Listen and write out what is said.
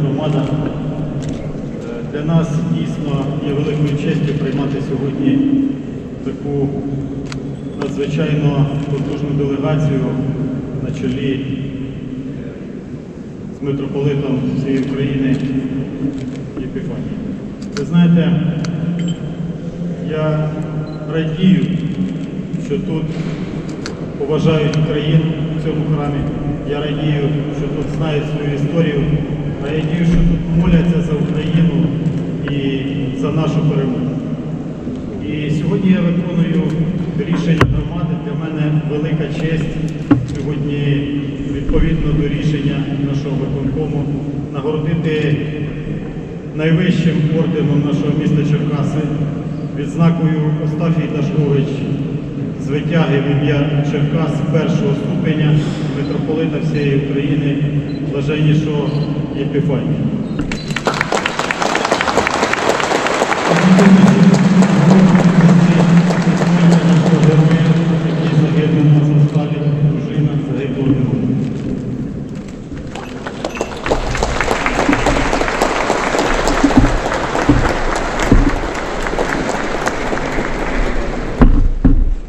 громада. Е, для нас дійсно є великою честю приймати сьогодні таку надзвичайно потужну делегацію на чолі е, з митрополитом цієї України Єпіфанієм. Ви знаєте, я радію, що тут поважають країн в цьому храмі. Я радію, що тут знають свою історію. Я радію, що тут моляться за Україну і за нашу перемогу. І сьогодні я виконую рішення громади. Для мене велика честь сьогодні відповідно до рішення нашого виконкому нагородити найвищим орденом нашого міста Черкаси, відзнакою Остафій Дашкович з витяги в ім'я Черкас першого ступеня митрополита всієї України, блаженнішого Епіфанія.